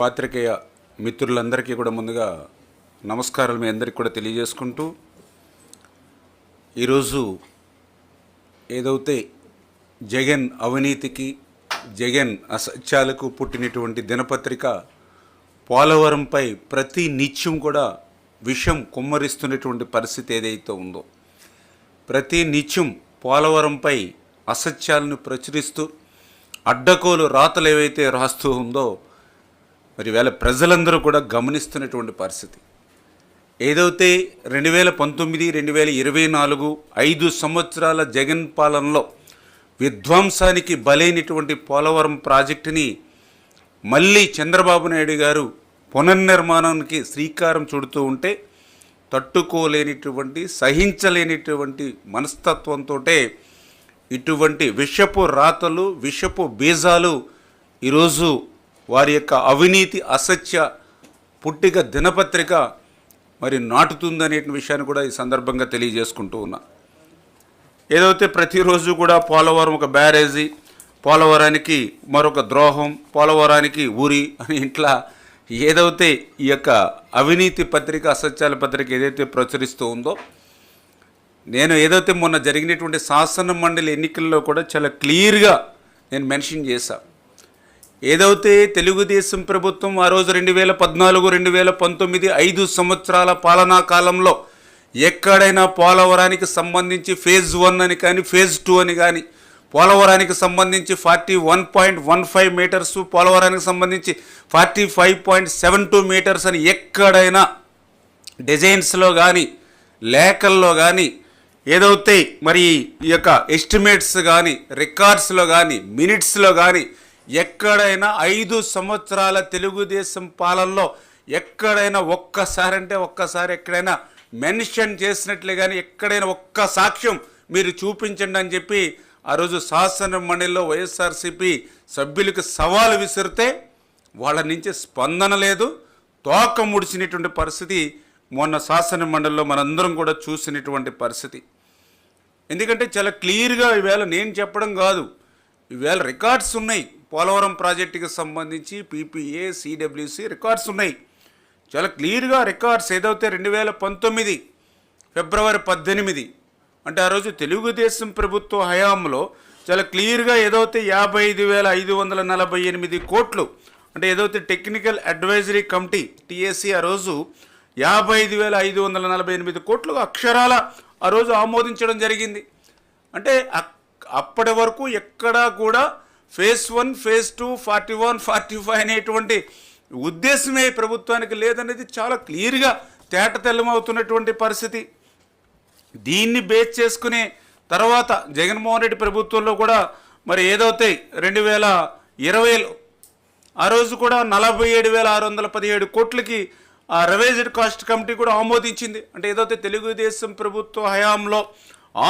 పాత్రికేయ మిత్రులందరికీ కూడా ముందుగా నమస్కారాలు మీ అందరికీ కూడా తెలియజేసుకుంటూ ఈరోజు ఏదైతే జగన్ అవినీతికి జగన్ అసత్యాలకు పుట్టినటువంటి దినపత్రిక పోలవరంపై ప్రతి నిత్యం కూడా విషం కుమ్మరిస్తున్నటువంటి పరిస్థితి ఏదైతే ఉందో ప్రతి నిత్యం పోలవరంపై అసత్యాలను ప్రచురిస్తూ అడ్డకోలు రాతలు ఏవైతే రాస్తూ ఉందో మరి వేళ ప్రజలందరూ కూడా గమనిస్తున్నటువంటి పరిస్థితి. ఏదైతే రెండు వేల పంతొమ్మిది రెండు వేల ఇరవై నాలుగు ఐదు సంవత్సరాల జగన్ పాలనలో విధ్వంసానికి బలైనటువంటి పోలవరం ప్రాజెక్టుని మళ్ళీ చంద్రబాబు నాయుడు గారు పునర్నిర్మాణానికి శ్రీకారం చుడుతూ ఉంటే తట్టుకోలేనిటువంటి సహించలేనిటువంటి మనస్తత్వంతో ఇటువంటి విషపు రాతలు విషపు బీజాలు ఈరోజు వారి యొక్క అవినీతి అసత్య పుట్టిక దినపత్రిక మరి నాటుతుందనే విషయాన్ని కూడా ఈ సందర్భంగా తెలియజేసుకుంటూ ఉన్నా. ఏదైతే ప్రతిరోజు కూడా పోలవరం ఒక బ్యారేజీ పోలవరానికి మరొక ద్రోహం పోలవరానికి ఊరి అని ఇంట్లో ఏదైతే ఈ యొక్క అవినీతి పత్రిక అసత్యాల పత్రిక ఏదైతే ప్రచురిస్తూ ఉందో నేను ఏదైతే మొన్న జరిగినటువంటి శాసన మండలి ఎన్నికల్లో కూడా చాలా క్లియర్గా నేను మెన్షన్ చేశా. ఏదైతే తెలుగుదేశం ప్రభుత్వం ఆ రోజు రెండు వేల పద్నాలుగు రెండు వేల పంతొమ్మిది ఐదు సంవత్సరాల పాలనా కాలంలో ఎక్కడైనా పోలవరానికి సంబంధించి ఫేజ్ వన్ అని కానీ ఫేజ్ టూ అని కానీ పోలవరానికి సంబంధించి forty one point one five meters పోలవరానికి సంబంధించి forty five point seven two meters అని ఎక్కడైనా డిజైన్స్లో కానీ లేఖల్లో కానీ ఏదైతే మరి ఈ యొక్క ఎస్టిమేట్స్ కానీ రికార్డ్స్లో కానీ మినిట్స్లో కానీ ఎక్కడైనా ఐదు సంవత్సరాల తెలుగుదేశం పాలనలో ఎక్కడైనా ఒక్కసారి అంటే ఒక్కసారి ఎక్కడైనా మెన్షన్ చేసినట్లే కానీ ఎక్కడైనా ఒక్క సాక్ష్యం మీరు చూపించండి అని చెప్పి ఆ రోజు శాసన మండలిలో వైఎస్ఆర్సీపీ సభ్యులకు సవాలు విసిరితే వాళ్ళ నుంచి స్పందన లేదు. తోక ముడిచినటువంటి పరిస్థితి మొన్న శాసన మండలిలో మనందరం కూడా చూసినటువంటి పరిస్థితి. ఎందుకంటే చాలా క్లియర్గా ఈవేళ నేను చెప్పడం కాదు. ఈవేళ రికార్డ్స్ ఉన్నాయి. పోలవరం ప్రాజెక్టుకి సంబంధించి పీపీఏ సిడబ్ల్యూసి రికార్డ్స్ ఉన్నాయి. చాలా క్లియర్గా రికార్డ్స్ ఏదైతే రెండు వేల పంతొమ్మిది ఫిబ్రవరి పద్దెనిమిది అంటే ఆ రోజు తెలుగుదేశం ప్రభుత్వ హయాంలో చాలా క్లియర్గా ఏదైతే యాభై ఐదు వేల ఐదు వందల నలభై ఎనిమిది కోట్లు అంటే ఏదైతే టెక్నికల్ అడ్వైజరీ కమిటీ టీఏసీ ఆ రోజు యాభై ఐదు వేల ఐదు వందల నలభై ఎనిమిది కోట్లు అక్షరాల ఆ రోజు ఆమోదించడం జరిగింది. అంటే అప్పటి వరకు ఎక్కడా కూడా phase one phase two forty one forty five అనేటువంటి ఉద్దేశమే ప్రభుత్వానికి లేదనేది చాలా క్లియర్గా తేట తెల్లమవుతున్నటువంటి పరిస్థితి. దీన్ని బేస్ చేసుకునే తర్వాత జగన్మోహన్ రెడ్డి ప్రభుత్వంలో కూడా మరి ఏదైతే రెండు వేల ఇరవైలో ఆ రోజు కూడా నలభై ఏడు వేల ఆరు వందల పదిహేడు కోట్లకి ఆ రివైజ్డ్ కాస్ట్ కమిటీ కూడా ఆమోదించింది. అంటే ఏదైతే తెలుగుదేశం ప్రభుత్వ హయాంలో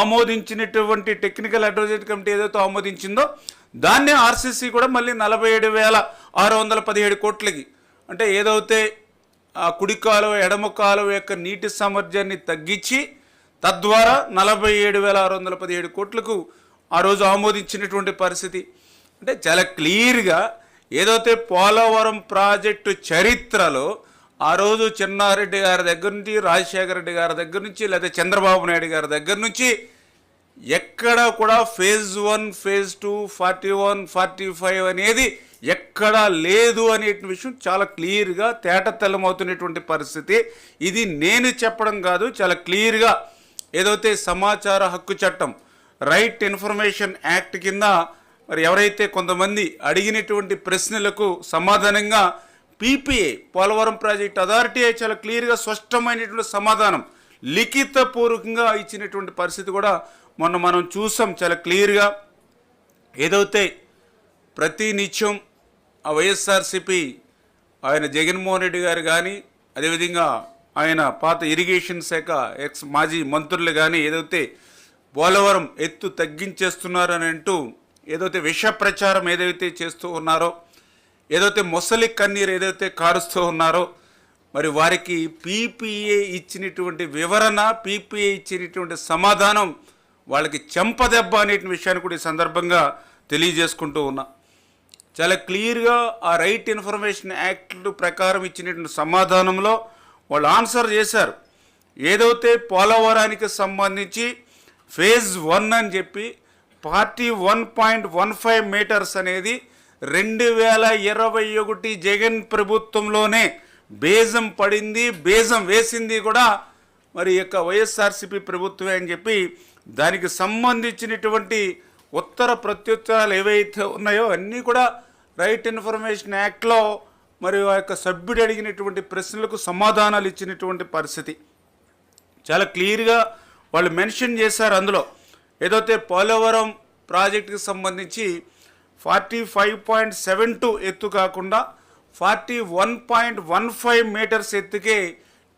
ఆమోదించినటువంటి టెక్నికల్ అడ్వైజరీ కమిటీ ఏదైతే ఆమోదించిందో దాన్నే ఆర్సీసీ కూడా మళ్ళీ నలభై ఏడు వేల ఆరు వందల పదిహేడు కోట్లకి. అంటే ఏదైతే ఆ కుడి కాలువ ఎడమ కాలువ యొక్క నీటి సామర్థ్యాన్ని తగ్గించి తద్వారా నలభై ఏడు వేల ఆరు వందల పదిహేడు కోట్లకు ఆ రోజు ఆమోదించినటువంటి పరిస్థితి. అంటే చాలా క్లియర్గా ఏదైతే పోలవరం ప్రాజెక్టు చరిత్రలో ఆ రోజు చిన్నారెడ్డి గారి దగ్గర నుంచి రాజశేఖర రెడ్డి గారి దగ్గర నుంచి లేదా చంద్రబాబు నాయుడు గారి దగ్గర నుంచి ఎక్కడ కూడా phase one phase two forty one forty five అనేది ఎక్కడా లేదు అనే విషయం చాలా క్లియర్గా తేట తెల్లమవుతున్నటువంటి పరిస్థితి. ఇది నేను చెప్పడం కాదు చాలా క్లియర్గా ఏదైతే సమాచార హక్కు చట్టం రైట్ ఇన్ఫర్మేషన్ యాక్ట్ కింద మరి ఎవరైతే కొంతమంది అడిగినటువంటి ప్రశ్నలకు సమాధానంగా పీపీఏ పోలవరం ప్రాజెక్ట్ అథారిటీ చాలా క్లియర్గా స్పష్టమైనటువంటి సమాధానం లిఖితపూర్వకంగా ఇచ్చినటువంటి పరిస్థితి కూడా మొన్న మనం చూసాం చాలా క్లియర్గా. ఏదైతే ప్రతి నిత్యం ఆ వైఎస్ఆర్సిపి ఆయన జగన్మోహన్ రెడ్డి గారు కానీ అదేవిధంగా ఆయన పాత ఇరిగేషన్ శాఖ ఎక్స్ మాజీ మంత్రులు కానీ ఏదైతే పోలవరం ఎత్తు తగ్గించేస్తున్నారని అంటూ ఏదైతే విష ప్రచారం ఏదైతే చేస్తూ ఉన్నారో ఏదైతే మొసలి కన్నీరు ఏదైతే కారుస్తూ ఉన్నారో మరి వారికి పీపీఏ ఇచ్చినటువంటి వివరణ పీపీఏ ఇచ్చినటువంటి సమాధానం వాళ్ళకి చెంపదెబ్బ అనే విషయాన్ని కూడా ఈ సందర్భంగా తెలియజేసుకుంటూ ఉన్నా. చాలా క్లియర్గా ఆ రైట్ ఇన్ఫర్మేషన్ యాక్ట్ ప్రకారం ఇచ్చినటువంటి సమాధానంలో వాళ్ళు ఆన్సర్ చేశారు. ఏదైతే పోలవరానికి సంబంధించి ఫేజ్ వన్ అని చెప్పి forty one point one five meters అనేది రెండు వేల ఇరవై ఒకటి జగన్ ప్రభుత్వంలోనే బేజం పడింది బేజం వేసింది కూడా మరి యొక్క వైఎస్ఆర్సీపీ ప్రభుత్వమే అని చెప్పి దానికి సంబంధించినటువంటి ఉత్తర ప్రత్యుత్తరాలు ఏవైతే ఉన్నాయో అన్నీ కూడా రైట్ ఇన్ఫర్మేషన్ యాక్ట్లో మరి ఆ యొక్క సభ్యుడు అడిగినటువంటి ప్రశ్నలకు సమాధానాలు ఇచ్చినటువంటి పరిస్థితి. చాలా క్లియర్గా వాళ్ళు మెన్షన్ చేశారు అందులో. ఏదైతే పోలవరం ప్రాజెక్టుకి సంబంధించి forty five point seven two ఎత్తు కాకుండా forty one point one five meters ఎత్తుకే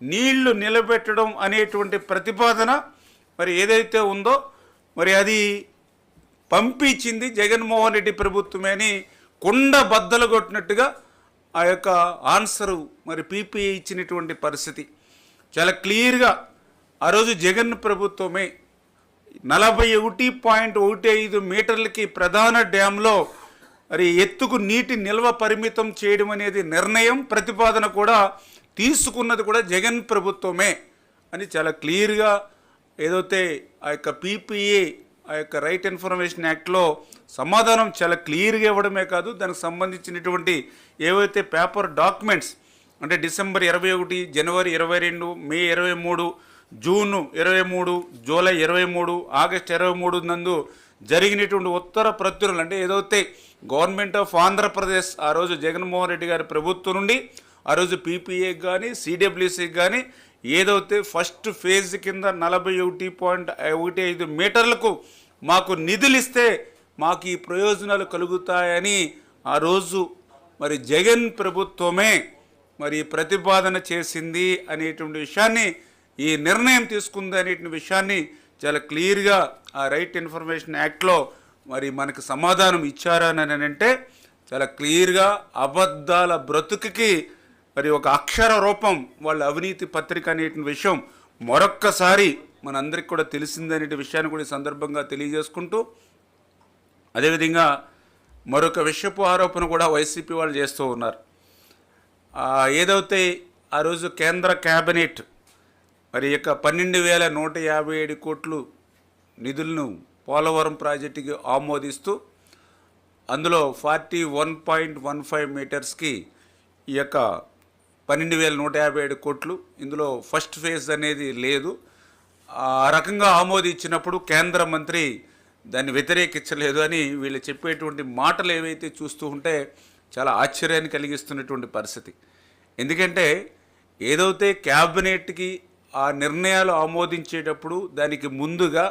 నీళ్ళు నిలబెట్టడం అనేటువంటి ప్రతిపాదన మరి ఏదైతే ఉందో మరి అది పంపించింది జగన్మోహన్ రెడ్డి ప్రభుత్వమే అని కుండ బద్దలు కొట్టినట్టుగా ఆ యొక్క ఆన్సరు మరి పీపీఐ ఇచ్చినటువంటి పరిస్థితి. చాలా క్లియర్గా ఆ రోజు జగన్ ప్రభుత్వమే నలభై ఒకటి పాయింట్ ఒకటి ఐదు మీటర్లకి ప్రధాన డ్యాంలో మరి ఎత్తుకు నీటి నిల్వ పరిమితం చేయడం అనేది నిర్ణయం ప్రతిపాదన కూడా తీసుకున్నది కూడా జగన్ ప్రభుత్వమే అని చాలా క్లియర్గా ఏదైతే ఆ యొక్క పీపీఏ ఆ యొక్క రైట్ ఇన్ఫర్మేషన్ యాక్ట్లో సమాధానం చాలా క్లియర్గా ఇవ్వడమే కాదు దానికి సంబంధించినటువంటి ఏవైతే పేపర్ డాక్యుమెంట్స్ అంటే డిసెంబర్ ఇరవై ఒకటి జనవరి ఇరవై రెండు మే ఇరవై మూడు జూన్ ఇరవై మూడు జూలై ఇరవై మూడు ఆగస్ట్ ఇరవై మూడు నందు జరిగినటువంటి ఉత్తర ప్రత్యులు అంటే ఏదైతే గవర్నమెంట్ ఆఫ్ ఆంధ్రప్రదేశ్ ఆ రోజు జగన్మోహన్ రెడ్డి గారి ప్రభుత్వం నుండి ఆ రోజు పీపీఏకి కానీ సిడబ్ల్యూసీకి కానీ ఏదైతే ఫస్ట్ ఫేజ్ కింద నలభై ఒకటి పాయింట్ ఒకటి ఐదు మీటర్లకు మాకు నిధులు ఇస్తే మాకు ఈ ప్రయోజనాలు కలుగుతాయని ఆ రోజు మరి జగన్ ప్రభుత్వమే మరి ప్రతిపాదన చేసింది అనేటువంటి విషయాన్ని ఈ నిర్ణయం తీసుకుంది అనేటువంటి విషయాన్ని చాలా క్లియర్గా ఆ రైట్ ఇన్ఫర్మేషన్ యాక్ట్లో మరి మనకు సమాధానం ఇచ్చారని అంటే చాలా క్లియర్గా అబద్ధాల బ్రతుకుకి మరి ఒక అక్షర రూపం వాళ్ళ అవినీతి పత్రిక అనేటువంటి విషయం మరొక్కసారి మనందరికి కూడా తెలిసిందనే విషయాన్ని కూడా ఈ సందర్భంగా తెలియజేసుకుంటూ అదేవిధంగా మరొక విషయపు ఆరోపణ కూడా వైసీపీ వాళ్ళు చేస్తూ ఉన్నారు. ఏదైతే ఆ రోజు కేంద్ర క్యాబినెట్ మరి యొక్క పన్నెండు వేల నూట యాభై ఏడు కోట్లు నిధులను పోలవరం ప్రాజెక్టుకి ఆమోదిస్తూ అందులో forty one point one five మీటర్స్కి ఈ యొక్క పన్నెండు వేల నూట యాభై ఏడు కోట్లు. ఇందులో ఫస్ట్ ఫేజ్ అనేది లేదు. ఆ రకంగా ఆమోదించినప్పుడు కేంద్ర మంత్రి దాన్ని వ్యతిరేకించలేదు అని వీళ్ళు చెప్పేటువంటి మాటలు ఏవైతే చూస్తూ ఉంటే చాలా ఆశ్చర్యాన్ని కలిగిస్తున్నటువంటి పరిస్థితి. ఎందుకంటే ఏదైతే క్యాబినెట్కి ఆ నిర్ణయాలు ఆమోదించేటప్పుడు దానికి ముందుగా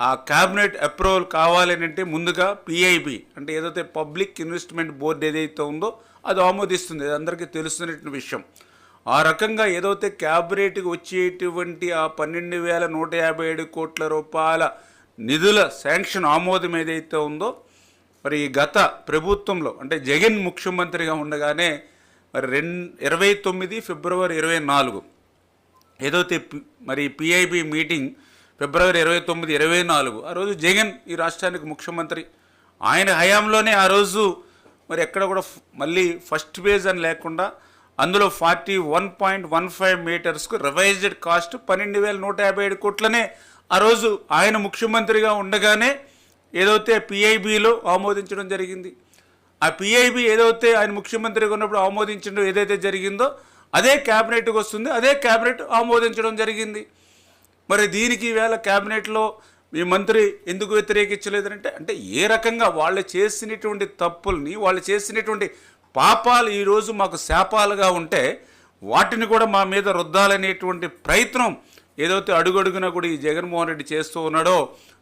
ఆ క్యాబినెట్ అప్రూవల్ కావాలని అంటే ముందుగా పిఐబి అంటే ఏదైతే పబ్లిక్ ఇన్వెస్ట్మెంట్ బోర్డు ఏదైతే ఉందో అది ఆమోదిస్తుంది. అది అందరికీ తెలుస్తున్నటువంటి విషయం. ఆ రకంగా ఏదైతే క్యాబినెట్కి వచ్చేటువంటి ఆ పన్నెండు వేల నూట యాభై ఏడు కోట్ల రూపాయల నిధుల శాంక్షన్ ఆమోదం ఏదైతే ఉందో మరి ఈ గత ప్రభుత్వంలో అంటే జగన్ ముఖ్యమంత్రిగా ఉండగానే మరి రెండు ఇరవై తొమ్మిది ఫిబ్రవరి ఇరవై నాలుగు ఏదైతే మరి పిఐబి మీటింగ్ ఫిబ్రవరి ఇరవై తొమ్మిది ఇరవై నాలుగు ఆ రోజు జగన్ ఈ రాష్ట్రానికి ముఖ్యమంత్రి. ఆయన హయాంలోనే ఆ రోజు మరి ఎక్కడ కూడా మళ్ళీ ఫస్ట్ పేజ్ అని లేకుండా అందులో forty one point one five మీటర్స్కు revised cost పన్నెండు వేల నూట యాభై ఏడు కోట్లనే ఆ రోజు ఆయన ముఖ్యమంత్రిగా ఉండగానే ఏదైతే పిఐబిలో ఆమోదించడం జరిగింది. ఆ పిఐబి ఏదైతే ఆయన ముఖ్యమంత్రిగా ఉన్నప్పుడు ఆమోదించడం ఏదైతే జరిగిందో అదే క్యాబినెట్కి వస్తుంది అదే క్యాబినెట్ ఆమోదించడం జరిగింది. మరి దీనికి వేళ క్యాబినెట్లో మీ మంత్రి ఎందుకు వ్యతిరేకించలేదంటే అంటే ఏ రకంగా వాళ్ళు చేసినటువంటి తప్పుల్ని వాళ్ళు చేసినటువంటి పాపాలు ఈరోజు మాకు శాపాలుగా ఉంటే వాటిని కూడా మా మీద రుద్దాలనేటువంటి ప్రయత్నం ఏదైతే అడుగడుగునా కూడా ఈ జగన్మోహన్ రెడ్డి చేస్తూ ఉన్నాడో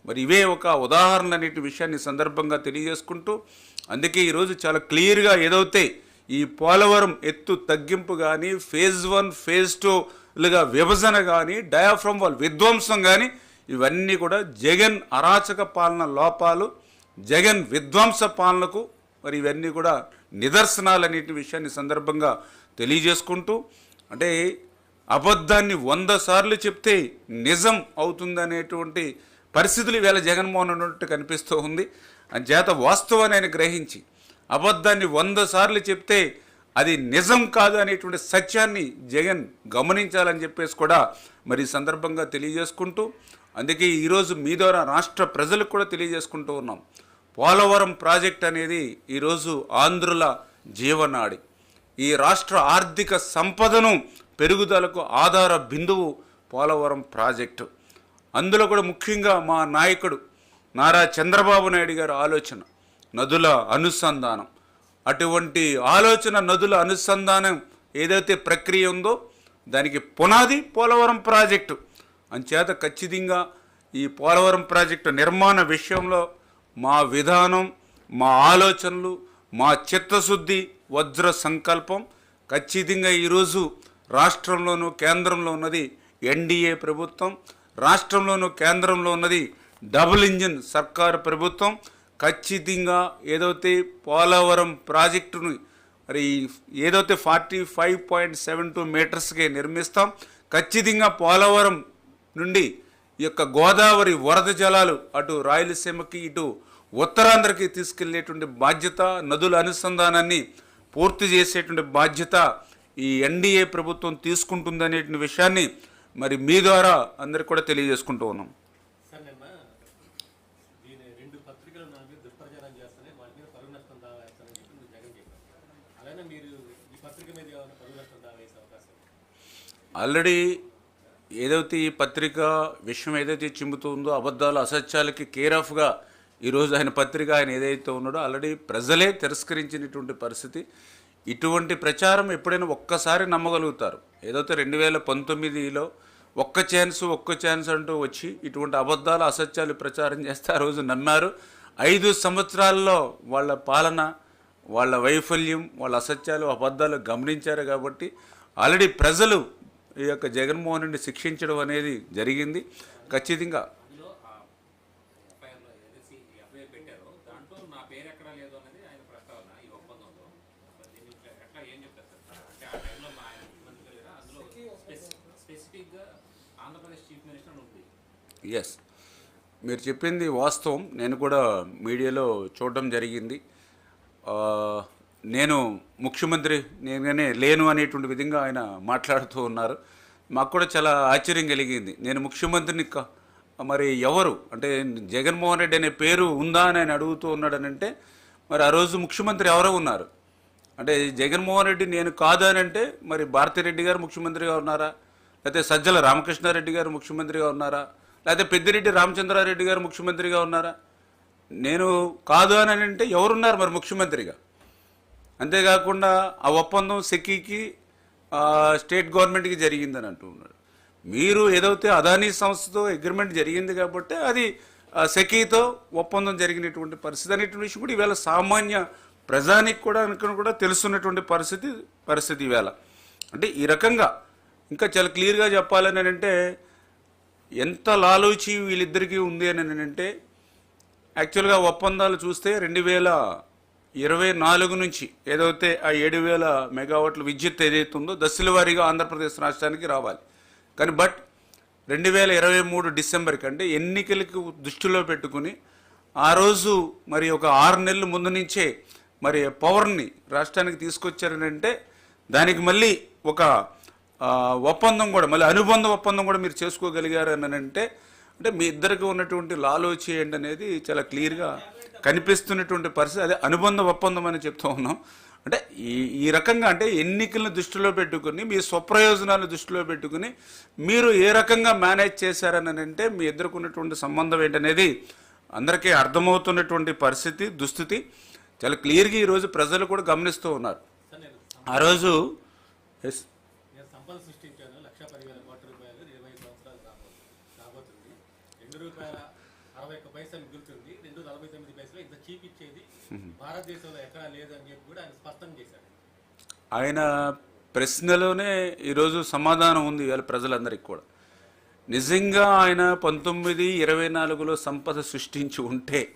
మరి ఇవే ఒక ఉదాహరణ అనేటి విషయాన్ని సందర్భంగా తెలియజేసుకుంటూ అందుకే ఈరోజు చాలా క్లియర్గా ఏదైతే ఈ పోలవరం ఎత్తు తగ్గింపు కానీ ఫేజ్ వన్ ఫేజ్ టూలుగా విభజన కానీ డయాఫ్రమ్ వాల్ విధ్వంసం కానీ ఇవన్నీ కూడా జగన్ అరాచక పాలన లోపాలు జగన్ విధ్వంస పాలనకు మరి ఇవన్నీ కూడా నిదర్శనాలనేటి విషయాన్ని సందర్భంగా తెలియజేసుకుంటూ అంటే అబద్ధాన్ని వంద సార్లు చెప్తే నిజం అవుతుందనేటువంటి పరిస్థితులు ఇవాళ జగన్మోహన్ ఉన్నట్టు కనిపిస్తూ ఉంది. అంచేత వాస్తవాన్ని ఆయన గ్రహించి అబద్ధాన్ని వంద సార్లు చెప్తే అది నిజం కాదు అనేటువంటి సత్యాన్ని జగన్ గమనించాలని చెప్పేసి కూడా మరి సందర్భంగా తెలియజేసుకుంటూ అందుకే ఈరోజు మీ ద్వారా రాష్ట్ర ప్రజలకు కూడా తెలియజేసుకుంటూ ఉన్నాం. పోలవరం ప్రాజెక్ట్ అనేది ఈరోజు ఆంధ్రుల జీవనాడి. ఈ రాష్ట్ర ఆర్థిక సంపదను పెరుగుదలకు ఆధార బిందువు పోలవరం ప్రాజెక్టు. అందులో కూడా ముఖ్యంగా మా నాయకుడు నారా చంద్రబాబు నాయుడు గారి ఆలోచన నదుల అనుసంధానం. అటువంటి ఆలోచన నదుల అనుసంధానం ఏదైతే ప్రక్రియ ఉందో దానికి పునాది పోలవరం ప్రాజెక్టు. అంచేత ఖచ్చితంగా ఈ పోలవరం ప్రాజెక్టు నిర్మాణ విషయంలో మా విధానం మా ఆలోచనలు మా చిత్తశుద్ధి వజ్ర సంకల్పం ఖచ్చితంగా ఈరోజు రాష్ట్రంలోనూ కేంద్రంలో ఉన్నది ఎన్డీఏ ప్రభుత్వం రాష్ట్రంలోనూ కేంద్రంలో ఉన్నది డబుల్ ఇంజిన్ సర్కారు ప్రభుత్వం. ఖచ్చితంగా ఏదైతే పోలవరం ప్రాజెక్టును మరి ఏదైతే forty five point seven two మీటర్స్కి నిర్మిస్తాం ఖచ్చితంగా పోలవరం నుండి ఈ యొక్క గోదావరి వరద జలాలు అటు రాయలసీమకి ఇటు ఉత్తరాంధ్రకి తీసుకెళ్ళేటువంటి బాధ్యత నదుల అనుసంధానాన్ని పూర్తి చేసేటువంటి బాధ్యత ఈ ఎన్డీఏ ప్రభుత్వం తీసుకుంటుందనే విషయాన్ని మరి మీ ద్వారా అందరికి కూడా తెలియజేసుకుంటూ ఉన్నాం? ఆల్రెడీ ఏదైతే ఈ పత్రిక విషయం ఏదైతే చిమ్ముతుందో అబద్ధాలు అసత్యాలకి కేర్ ఆఫ్గా ఈరోజు ఆయన పత్రిక ఆయన ఏదైతే ఉన్నాడో ఆల్రెడీ ప్రజలే తిరస్కరించినటువంటి పరిస్థితి. ఇటువంటి ప్రచారం ఎప్పుడైనా ఒక్కసారి నమ్మగలుగుతారు. ఏదైతే రెండు వేల పంతొమ్మిదిలో ఒక్క ఛాన్స్ ఒక్క ఛాన్స్ అంటూ వచ్చి ఇటువంటి అబద్ధాలు అసత్యాలు ప్రచారం చేస్తే ఆ రోజు నమ్మారు. ఐదు సంవత్సరాల్లో వాళ్ళ పాలన వాళ్ళ వైఫల్యం వాళ్ళ అసత్యాలు అబద్ధాలు గమనించారు కాబట్టి ఆల్రెడీ ప్రజలు ఈ యొక్క జగన్మోహన్ రెడ్డి శిక్షించడం అనేది జరిగింది. ఖచ్చితంగా ఎస్ మీరు చెప్పింది వాస్తవం. నేను కూడా మీడియాలో చూడడం జరిగింది. నేను ముఖ్యమంత్రి నేనే లేను అనేటువంటి విధంగా ఆయన మాట్లాడుతూ ఉన్నారు. మాకు కూడా చాలా ఆశ్చర్యం కలిగింది. నేను ముఖ్యమంత్రిని మరి ఎవరు? అంటే జగన్మోహన్ రెడ్డి అనే పేరు ఉందా అని ఆయన అడుగుతూ ఉన్నాడనంటే మరి ఆ రోజు ముఖ్యమంత్రి ఎవరో ఉన్నారు? అంటే జగన్మోహన్ రెడ్డి నేను కాదు అని అంటే మరి భారతిరెడ్డి గారు ముఖ్యమంత్రిగా ఉన్నారా? లేకపోతే సజ్జల రామకృష్ణారెడ్డి గారు ముఖ్యమంత్రిగా ఉన్నారా? లేకపోతే పెద్దిరెడ్డి రామచంద్రారెడ్డి గారు ముఖ్యమంత్రిగా ఉన్నారా? నేను కాదు అని అంటే ఎవరున్నారు మరి ముఖ్యమంత్రిగా? అంతేకాకుండా ఆ ఒప్పందం సెకీకి స్టేట్ గవర్నమెంట్కి జరిగిందని అంటూ ఉన్నాడు. మీరు ఏదైతే అదానీ సంస్థతో అగ్రిమెంట్ జరిగింది కాబట్టి అది సెకీతో ఒప్పందం జరిగినటువంటి పరిస్థితి అనేటువంటి విషయం కూడా ఈవేళ సామాన్య ప్రజానికి కూడా అనుకుని కూడా తెలుసున్నటువంటి పరిస్థితి పరిస్థితి ఈవేళ. అంటే ఈ రకంగా ఇంకా చాలా క్లియర్గా చెప్పాలని అంటే ఎంత లాలూచి వీళ్ళిద్దరికీ ఉంది అని అంటే యాక్చువల్గా ఒప్పందాలు చూస్తే రెండు వేల ఇరవై నాలుగు నుంచి ఏదైతే ఆ ఏడు వేల మెగావాట్ల విద్యుత్ ఏదైతే ఉందో దశల వారీగా ఆంధ్రప్రదేశ్ రాష్ట్రానికి రావాలి. కానీ బట్ రెండు వేల ఇరవై మూడు డిసెంబర్కి అంటే ఎన్నికలకు దృష్టిలో పెట్టుకుని ఆ రోజు మరి ఒక ఆరు నెలల ముందు నుంచే మరి పవర్ని రాష్ట్రానికి తీసుకొచ్చారని అంటే దానికి మళ్ళీ ఒక ఒప్పందం కూడా మళ్ళీ అనుబంధ ఒప్పందం కూడా మీరు చేసుకోగలిగారు అంటే అంటే మీ ఇద్దరికి ఉన్నటువంటి లాలోచి ఏంటి అనేది చాలా క్లియర్గా కనిపిస్తున్నటువంటి పరిస్థితి అదే అనుబంధ ఒప్పందం అని చెప్తూ ఉన్నాం. అంటే ఈ ఈ రకంగా అంటే ఎన్నికలను దృష్టిలో పెట్టుకుని మీ స్వప్రయోజనాలు దృష్టిలో పెట్టుకుని మీరు ఏ రకంగా మేనేజ్ చేశారని అంటే మీ ఎదుర్కొన్నటువంటి సంబంధం ఏంటనేది అందరికీ అర్థమవుతున్నటువంటి పరిస్థితి దుస్థితి. చాలా క్లియర్గా ఈరోజు ప్రజలు కూడా గమనిస్తూ ఉన్నారు. ఆ రోజు ఎస్ నేను సంపద సృష్టించాను లక్ష పదివేల కోట్ల రూపాయలు ఇరవై సంవత్సరాలు రాబోతుంది రాబోతుంది రెండు రూపాయల అరవై ఒక్క పైసా మిగులుతుంది రెండు నలభై తొమ్మిది పైసలు ఇంత చీప్ ఇచ్చేది భారతదేశంలో ఎక్కడా లేదని చెప్పి కూడా ఆయన స్పష్టం చేశాడు. ఆయన ప్రశ్నలోనే ఈరోజు సమాధానం ఉంది ఇవాళ ప్రజలందరికీ కూడా. నిజంగా ఆయన పంతొమ్మిది ఇరవై నాలుగులో సంపద సృష్టించి ఉంటే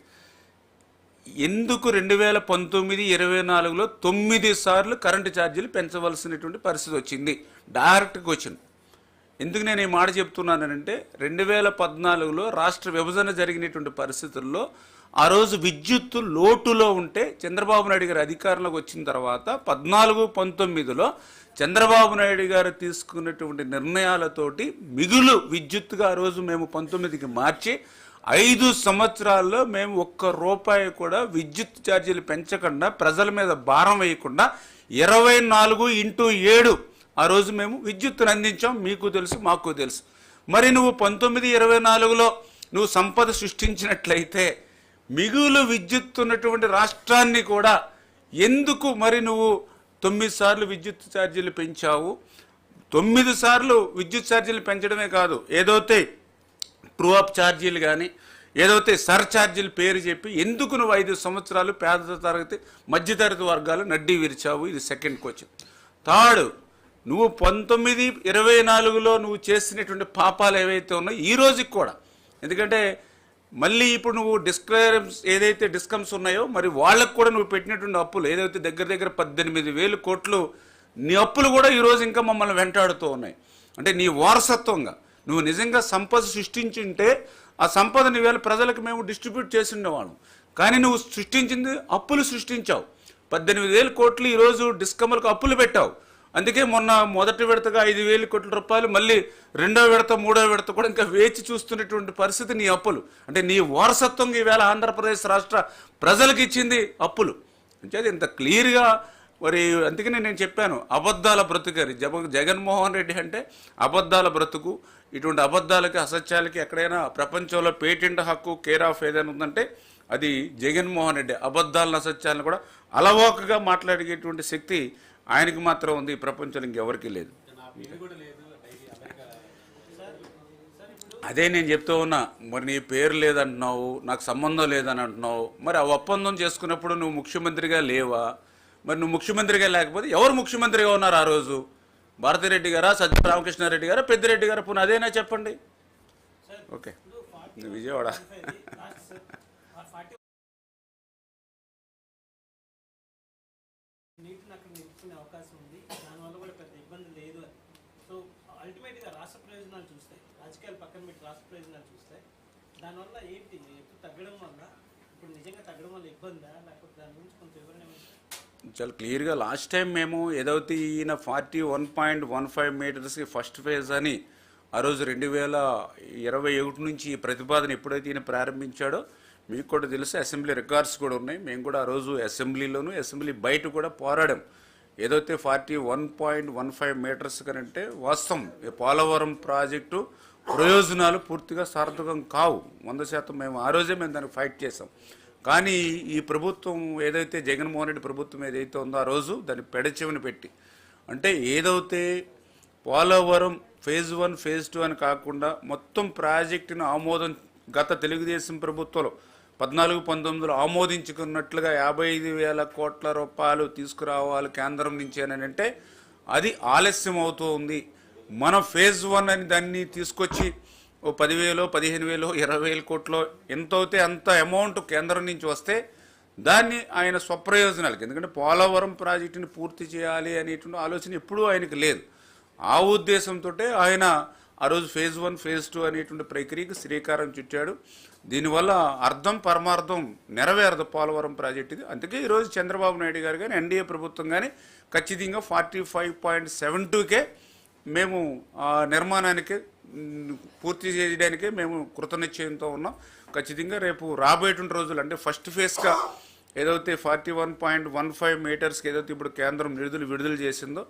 ఎందుకు రెండు వేల పంతొమ్మిది ఇరవై నాలుగులో తొమ్మిది సార్లు కరెంటు ఛార్జీలు పెంచవలసినటువంటి పరిస్థితి వచ్చింది? డైరెక్ట్గా వచ్చింది. ఎందుకు నేను ఈ మాట చెప్తున్నానంటే రెండు వేల పద్నాలుగులో రాష్ట్ర విభజన జరిగినటువంటి పరిస్థితుల్లో ఆ రోజు విద్యుత్తు లోటులో ఉంటే చంద్రబాబు నాయుడు గారు అధికారంలోకి వచ్చిన తర్వాత పద్నాలుగు పంతొమ్మిదిలో చంద్రబాబు నాయుడు గారు తీసుకున్నటువంటి నిర్ణయాలతోటి మిగులు విద్యుత్తుగా ఆ రోజు మేము పంతొమ్మిదికి మార్చి ఐదు సంవత్సరాల్లో మేము ఒక్క రూపాయి కూడా విద్యుత్ ఛార్జీలు పెంచకుండా ప్రజల మీద భారం వేయకుండా ఇరవై నాలుగు ఇంటూ ఏడు ఆ రోజు మేము విద్యుత్తును అందించాం. మీకు తెలుసు మాకు తెలుసు. మరి నువ్వు పంతొమ్మిది ఇరవై నాలుగులో నువ్వు సంపద సృష్టించినట్లయితే మిగులు విద్యుత్ ఉన్నటువంటి రాష్ట్రాన్ని కూడా ఎందుకు మరి నువ్వు తొమ్మిది సార్లు విద్యుత్ ఛార్జీలు పెంచావు? తొమ్మిది సార్లు విద్యుత్ ఛార్జీలు పెంచడమే కాదు ఏదైతే ట్రూ అప్ ఛార్జీలు కానీ ఏదైతే సర్ ఛార్జీలు పేరు చెప్పి ఎందుకు నువ్వు ఐదు సంవత్సరాలు పేద తరగతి మధ్యతరగతి వర్గాలు నడ్డి విరిచావు? ఇది సెకండ్ క్వశ్చన్ థర్డ్ నువ్వు పంతొమ్మిది ఇరవై నాలుగులో నువ్వు చేసినటువంటి పాపాలు ఏవైతే ఉన్నాయో ఈ రోజుకి కూడా ఎందుకంటే మళ్ళీ ఇప్పుడు నువ్వు డిస్క్లైమ్స్ ఏదైతే డిస్కమ్స్ ఉన్నాయో మరి వాళ్ళకు కూడా నువ్వు పెట్టినటువంటి అప్పులు ఏదైతే దగ్గర దగ్గర పద్దెనిమిది వేలు కోట్లు నీ అప్పులు కూడా ఈరోజు ఇంకా మమ్మల్ని వెంటాడుతూ ఉన్నాయి. అంటే నీ వారసత్వంగా. నువ్వు నిజంగా సంపద సృష్టించుంటే ఆ సంపదని వేళ ప్రజలకు మేము డిస్ట్రిబ్యూట్ చేసి ఉండేవాళ్ళం కానీ నువ్వు సృష్టించింది అప్పులు సృష్టించావు. పద్దెనిమిది వేల కోట్లు ఈరోజు డిస్కమ్లకు అప్పులు పెట్టావు. అందుకే మొన్న మొదటి విడతగా ఐదు వేల కోట్ల రూపాయలు మళ్ళీ రెండో విడత మూడో విడత కూడా ఇంకా వేచి చూస్తున్నటువంటి పరిస్థితి నీ అప్పులు. అంటే నీ వారసత్వం ఈవేళ ఆంధ్రప్రదేశ్ రాష్ట్ర ప్రజలకు ఇచ్చింది అప్పులు. అంటే ఇంత క్లియర్గా మరి అందుకనే నేను చెప్పాను అబద్ధాల బ్రతుకని జగ జగన్మోహన్ రెడ్డి అంటే అబద్ధాల బ్రతుకు ఇటువంటి అబద్ధాలకి అసత్యాలకి ఎక్కడైనా ప్రపంచంలో పేటెంట్ హక్కు కేర్ ఆఫ్ ఏదైనా ఉందంటే అది జగన్మోహన్ రెడ్డి అబద్ధాలను అసత్యాలను కూడా అలవోకగా మాట్లాడేటువంటి శక్తి ఆయనకి మాత్రం ఉంది ఈ ప్రపంచంలో ఇంకెవరికీ లేదు. అదే నేను చెప్తూ ఉన్నా మరి నీ పేరు లేదంటున్నావు నాకు సంబంధం లేదని అంటున్నావు మరి ఆ ఒప్పందం చేసుకున్నప్పుడు నువ్వు ముఖ్యమంత్రిగా లేవా? మరి నువ్వు ముఖ్యమంత్రిగా లేకపోతే ఎవరు ముఖ్యమంత్రిగా ఉన్నారు ఆ రోజు? భారతిరెడ్డి గారా సత్య రామకృష్ణారెడ్డి గారా పెద్దిరెడ్డి గారా? పోనీ అదేనా చెప్పండి? ఓకే. విజయవాడ నీటిని అక్కడ నిలుపుకునే అవకాశం ఉంది దానివల్ల కూడా పెద్ద ఇబ్బంది లేదు అని సో అల్టిమేట్గా రాష్ట్ర ప్రయోజనాలు చూస్తాయి రాజకీయాలు పక్కన పెట్టి రాష్ట్ర ప్రయోజనాలు చూస్తాయి దానివల్ల ఏంటి? ఎప్పుడు తగ్గడం వల్ల ఇప్పుడు నిజంగా తగ్గడం వల్ల ఇబ్బందా? లేకపోతే దాని గురించి కొంచెం వివరణ చాలా క్లియర్గా లాస్ట్ టైం మేము ఏదైతే ఈయన forty one point one five మీటర్స్కి first phase అని ఆ రోజు రెండు వేల ఇరవై ఒకటి నుంచి ఈ ప్రతిపాదన ఎప్పుడైతే ఈయన ప్రారంభించాడో మీకు కూడా తెలుసు అసెంబ్లీ రికార్డ్స్ కూడా ఉన్నాయి. మేము కూడా ఆ రోజు అసెంబ్లీలోను అసెంబ్లీ బయట కూడా పోరాడాం. ఏదైతే forty one point one five meters కనంటే వాస్తవం పోలవరం ప్రాజెక్టు ప్రయోజనాలు పూర్తిగా సార్థకం కావు. వంద శాతం మేము ఆ రోజే మేము దానికి ఫైట్ చేసాం కానీ ఈ ప్రభుత్వం ఏదైతే జగన్మోహన్ రెడ్డి ప్రభుత్వం ఏదైతే ఉందో ఆ రోజు దాన్ని పెడచెవిని పెట్టి అంటే ఏదైతే Polavaram phase one phase two అని కాకుండా మొత్తం ప్రాజెక్టును ఆమోదం గత తెలుగుదేశం ప్రభుత్వంలో పద్నాలుగు పంతొమ్మిదిలో ఆమోదించుకున్నట్లుగా యాభై ఐదు వేల కోట్ల రూపాయలు తీసుకురావాలి కేంద్రం నుంచి అని అంటే అది ఆలస్యం అవుతూ ఉంది. మన ఫేజ్ వన్ అని దాన్ని తీసుకొచ్చి ఓ పదివేలు పదిహేను వేలు ఇరవై వేల కోట్లో ఎంత అవుతే అంత అమౌంట్ కేంద్రం నుంచి వస్తే దాన్ని ఆయన స్వప్రయోజనాలకి ఎందుకంటే పోలవరం ప్రాజెక్టుని పూర్తి చేయాలి అనేటువంటి ఆలోచన ఎప్పుడూ ఆయనకి లేదు. ఆ ఉద్దేశంతో ఆయన ఆ రోజు ఫేజ్ వన్ ఫేజ్ టూ అనేటువంటి ప్రక్రియకి శ్రీకారం చుట్టాడు. దీనివల్ల అర్థం పరమార్థం నెరవేరదు పోలవరం ప్రాజెక్టు ఇది అందుకే ఈరోజు చంద్రబాబు నాయుడు గారు కానీ ఎన్డీఏ ప్రభుత్వం కానీ ఖచ్చితంగా ఫార్టీ ఫైవ్ పాయింట్ సెవెన్ టూకే మేము ఆ నిర్మాణానికి పూర్తి చేయడానికే మేము కృతనిశ్చయంతో ఉన్నాం. ఖచ్చితంగా రేపు రాబోయేటువంటి రోజులు అంటే ఫస్ట్ ఫేజ్గా ఏదైతే forty one point one five మీటర్స్కి ఏదైతే ఇప్పుడు కేంద్రం నిధులు విడుదల చేసిందో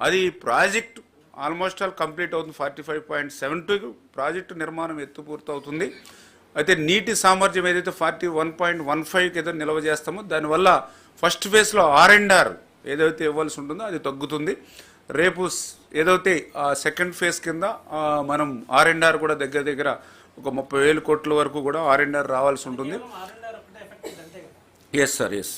అది ప్రాజెక్ట్ ఆల్మోస్ట్ ఆల్ కంప్లీట్ అవుతుంది. Forty five point seven two project నిర్మాణం ఎత్తు పూర్తవుతుంది. అయితే నీటి సామర్థ్యం ఏదైతే ఫార్టీ వన్ పాయింట్ వన్ ఫైవ్కి ఏదో నిల్వ చేస్తామో దానివల్ల ఫస్ట్ ఫేజ్లో ఆర్ అండ్ ఆర్ ఏదైతే ఇవ్వాల్సి ఉంటుందో అది తగ్గుతుంది. రేపు ఏదైతే ఆ సెకండ్ ఫేజ్ కింద మనం ఆర్ అండ్ ఆర్ కూడా దగ్గర దగ్గర ఒక ముప్పై వేల కోట్ల వరకు కూడా ఆర్ అండ్ ఆర్ రావాల్సి ఉంటుంది. Yes sir yes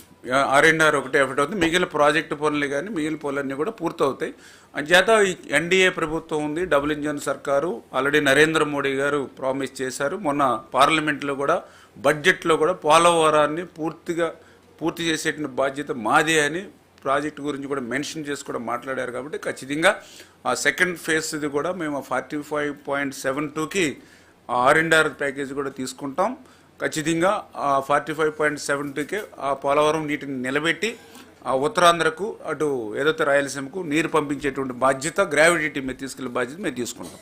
R and R ఒకటే ఎఫెక్ట్ అవుతుంది. మిగిలిన ప్రాజెక్టు పనులు కానీ మిగిలిన పనులన్నీ కూడా పూర్తవుతాయి. అంచేత ఈ ఎన్డీఏ ప్రభుత్వం ఉంది డబుల్ ఇంజన్ సర్కారు ఆల్రెడీ నరేంద్ర మోడీ గారు ప్రామిస్ చేశారు. మొన్న పార్లమెంట్లో కూడా బడ్జెట్లో కూడా పోలవరాన్ని పూర్తిగా పూర్తి చేసేటువంటి బాధ్యత మాదే అని ప్రాజెక్ట్ గురించి కూడా మెన్షన్ చేసి కూడా మాట్లాడారు కాబట్టి ఖచ్చితంగా ఆ సెకండ్ ఫేజ్ది కూడా మేము ఫార్టీ ఫైవ్ పాయింట్ సెవెన్ టూకి ఆర్ అండ్ ఆర్ ప్యాకేజ్ కూడా తీసుకుంటాం. ఖచ్చితంగా ఆ ఫార్టీ ఫైవ్ పాయింట్ సెవెన్ టూకే ఆ పోలవరం నీటిని నిలబెట్టి ఆ ఉత్తరాంధ్రకు అటు ఏదైతే రాయలసీమకు నీరు పంపించేటువంటి బాధ్యత గ్రావిటీ టీమ్ మీద తీసుకెళ్ళే బాధ్యత మేము తీసుకుంటాం.